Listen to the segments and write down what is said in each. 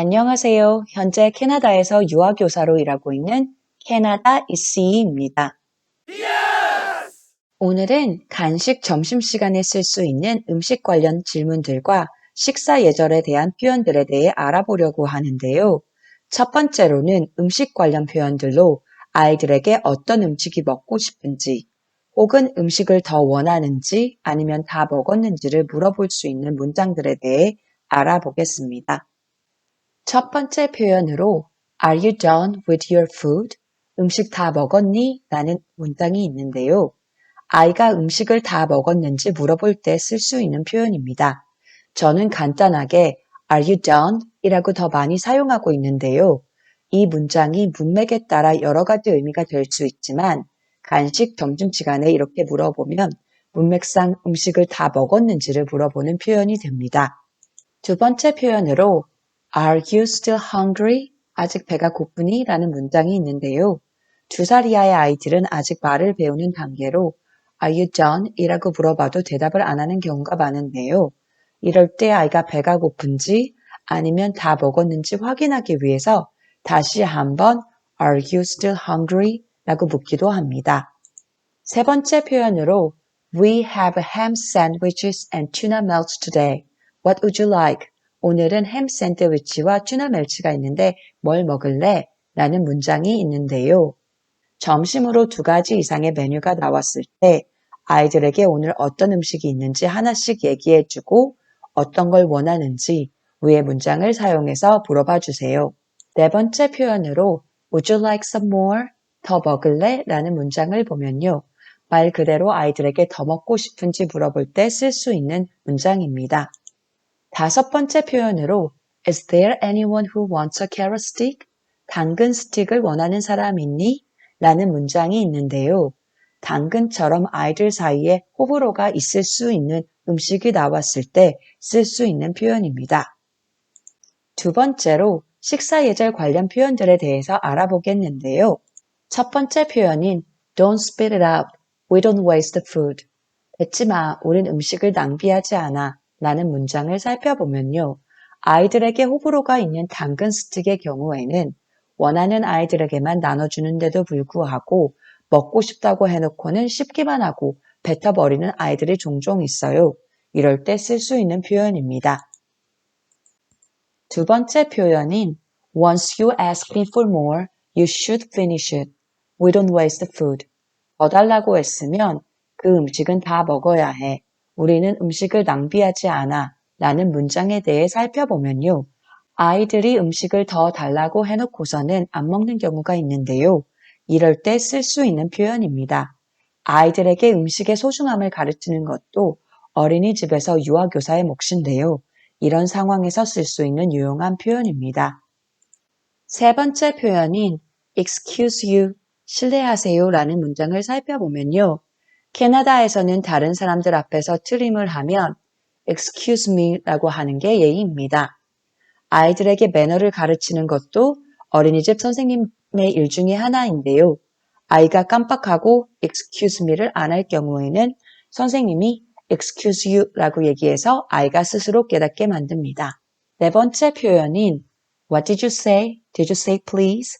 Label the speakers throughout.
Speaker 1: 안녕하세요. 현재 캐나다에서 유아교사로 일하고 있는 캐나다 이씨입니다. 오늘은 간식 점심시간에 쓸 수 있는 음식 관련 질문들과 식사 예절에 대한 표현들에 대해 알아보려고 하는데요. 첫 번째로는 음식 관련 표현들로 아이들에게 어떤 음식이 먹고 싶은지, 혹은 음식을 더 원하는지 아니면 다 먹었는지를 물어볼 수 있는 문장들에 대해 알아보겠습니다. 첫 번째 표현으로 Are you done with your food? 음식 다 먹었니? 라는 문장이 있는데요. 아이가 음식을 다 먹었는지 물어볼 때 쓸 수 있는 표현입니다. 저는 간단하게 Are you done? 이라고 더 많이 사용하고 있는데요. 이 문장이 문맥에 따라 여러 가지 의미가 될 수 있지만 간식 점심시간에 이렇게 물어보면 문맥상 음식을 다 먹었는지를 물어보는 표현이 됩니다. 두 번째 표현으로 Are you still hungry? 아직 배가 고프니? 라는 문장이 있는데요. 두 살 이하의 아이들은 아직 말을 배우는 단계로 Are you done? 이라고 물어봐도 대답을 안 하는 경우가 많은데요. 이럴 때 아이가 배가 고픈지 아니면 다 먹었는지 확인하기 위해서 다시 한번 Are you still hungry? 라고 묻기도 합니다. 세 번째 표현으로 We have ham sandwiches and tuna melts today. What would you like? 오늘은 햄 샌드위치와 튜나 멜치가 있는데 뭘 먹을래? 라는 문장이 있는데요. 점심으로 두 가지 이상의 메뉴가 나왔을 때 아이들에게 오늘 어떤 음식이 있는지 하나씩 얘기해주고 어떤 걸 원하는지 위의 문장을 사용해서 물어봐 주세요. 네 번째 표현으로 Would you like some more? 더 먹을래? 라는 문장을 보면요. 말 그대로 아이들에게 더 먹고 싶은지 물어볼 때 쓸 수 있는 문장입니다. 다섯 번째 표현으로 Is there anyone who wants a carrot stick? 당근 스틱을 원하는 사람 있니? 라는 문장이 있는데요. 당근처럼 아이들 사이에 호불호가 있을 수 있는 음식이 나왔을 때 쓸 수 있는 표현입니다. 두 번째로 식사 예절 관련 표현들에 대해서 알아보겠는데요. 첫 번째 표현인 Don't spit it out. We don't waste food. 마. 우린 음식을 낭비하지 않아. 라는 문장을 살펴보면요. 아이들에게 호불호가 있는 당근 스틱의 경우에는 원하는 아이들에게만 나눠주는데도 불구하고 먹고 싶다고 해놓고는 씹기만 하고 뱉어버리는 아이들이 종종 있어요. 이럴 때 쓸 수 있는 표현입니다. 두 번째 표현인 Once you ask me for more, you should finish it. We don't waste food. 더 달라고 했으면 그 음식은 다 먹어야 해. 우리는 음식을 낭비하지 않아. 라는 문장에 대해 살펴보면요. 아이들이 음식을 더 달라고 해놓고서는 안 먹는 경우가 있는데요. 이럴 때 쓸 수 있는 표현입니다. 아이들에게 음식의 소중함을 가르치는 것도 어린이집에서 유아교사의 몫인데요. 이런 상황에서 쓸 수 있는 유용한 표현입니다. 세 번째 표현인 excuse you, 실례하세요 라는 문장을 살펴보면요. 캐나다에서는 다른 사람들 앞에서 트림을 하면 excuse me 라고 하는 게 예의입니다. 아이들에게 매너를 가르치는 것도 어린이집 선생님의 일 중에 하나인데요. 아이가 깜빡하고 excuse me를 안 할 경우에는 선생님이 excuse you 라고 얘기해서 아이가 스스로 깨닫게 만듭니다. 네 번째 표현인 What did you say? Did you say please?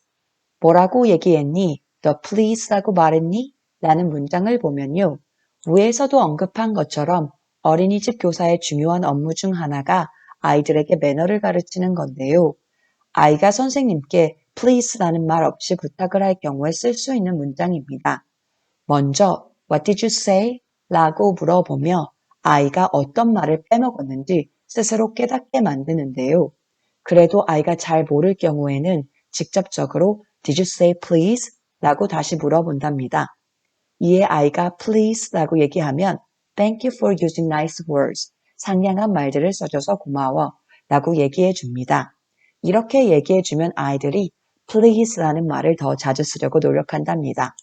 Speaker 1: 뭐라고 얘기했니? 너 please라고 말했니? 라는 문장을 보면요. 위에서도 언급한 것처럼 어린이집 교사의 중요한 업무 중 하나가 아이들에게 매너를 가르치는 건데요. 아이가 선생님께 please라는 말 없이 부탁을 할 경우에 쓸 수 있는 문장입니다. 먼저 What did you say? 라고 물어보며 아이가 어떤 말을 빼먹었는지 스스로 깨닫게 만드는데요. 그래도 아이가 잘 모를 경우에는 직접적으로 Did you say please? 라고 다시 물어본답니다. 이에 아이가 please 라고 얘기하면 Thank you for using nice words. 상냥한 말들을 써줘서 고마워 라고 얘기해 줍니다. 이렇게 얘기해 주면 아이들이 please라는 말을 더 자주 쓰려고 노력한답니다.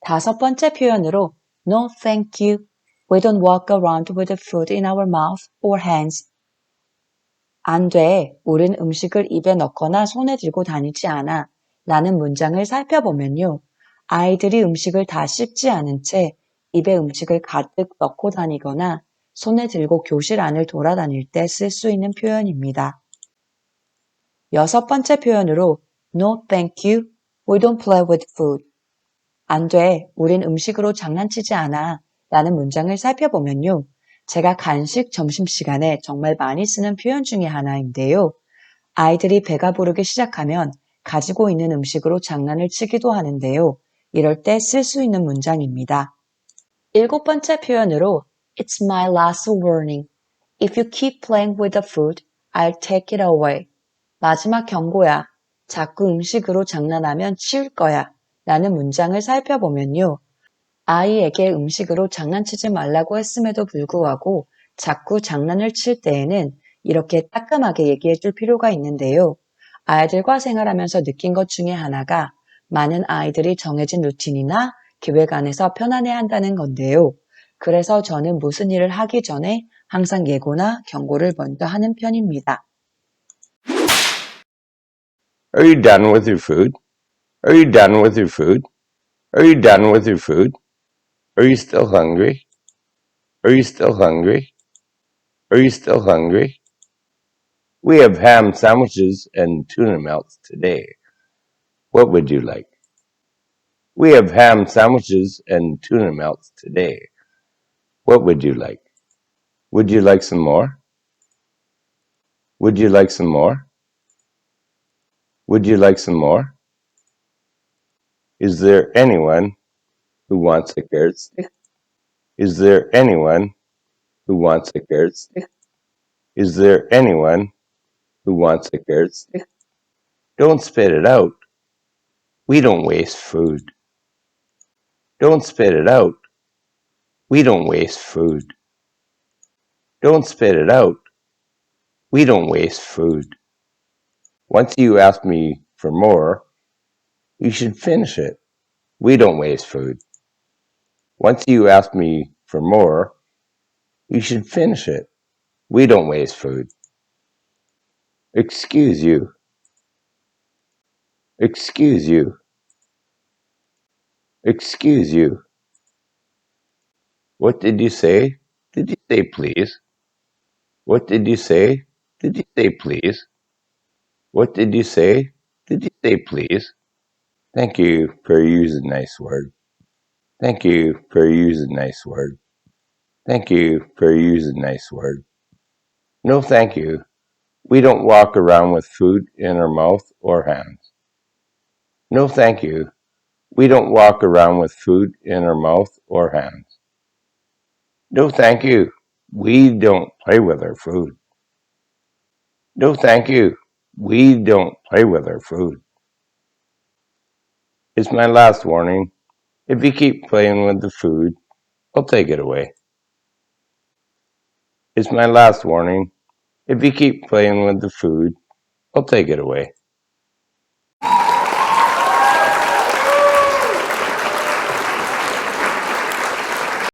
Speaker 1: 다섯 번째 표현으로 No thank you. We don't walk around with food in our mouth or hands. 안 돼. 우린 음식을 입에 넣거나 손에 들고 다니지 않아. 라는 문장을 살펴보면요. 아이들이 음식을 다 씹지 않은 채 입에 음식을 가득 넣고 다니거나 손에 들고 교실 안을 돌아다닐 때 쓸 수 있는 표현입니다. 여섯 번째 표현으로 No thank you, we don't play with food. 안 돼, 우린 음식으로 장난치지 않아. 라는 문장을 살펴보면요. 제가 간식 점심시간에 정말 많이 쓰는 표현 중에 하나인데요. 아이들이 배가 부르기 시작하면 가지고 있는 음식으로 장난을 치기도 하는데요. 이럴 때 쓸 수 있는 문장입니다. 일곱 번째 표현으로 It's my last warning. If you keep playing with the food, I'll take it away. 마지막 경고야. 자꾸 음식으로 장난하면 치울 거야. 라는 문장을 살펴보면요. 아이에게 음식으로 장난치지 말라고 했음에도 불구하고 자꾸 장난을 칠 때에는 이렇게 따끔하게 얘기해 줄 필요가 있는데요. 아이들과 생활하면서 느낀 것 중에 하나가 많은 아이들이 정해진 루틴이나 계획 안에서 편안해 한다는 건데요. 그래서 저는 무슨 일을 하기 전에 항상 예고나 경고를 먼저 하는 편입니다.
Speaker 2: Are you done with your food? Are you done with your food? Are you done with your food? Are you still hungry? Are you still hungry? Are you still hungry? We have ham sandwiches and tuna melts today. What would you like? We have ham sandwiches and tuna melts today. What would you like? Would you like some more? Would you like some more? Would you like some more? Is there anyone who wants a carrot stick? Is there anyone who wants a carrot stick? Is there anyone who wants a carrot stick? Don't spit it out. We don't waste food. Don't spit it out. We don't waste food. Don't spit it out. We don't waste food. Once you ask me for more, you should finish it. We don't waste food. Once you ask me for more, you should finish it. We don't waste food. Excuse you. Excuse you. Excuse you. What did you say? Did you say please? What did you say? Did you say please? What did you say? Did you say please? Thank you for using nice word. Thank you for using nice word. Thank you for using nice word. No thank you. We don't walk around with food in our mouth or hands. No thank you. We don't walk around with food in our mouth or hands. No thank you. We don't play with our food. No thank you. We don't play with our food. It's my last warning. If you keep playing with the food, I'll take it away. It's my last warning. If you keep playing with the food, I'll take it away.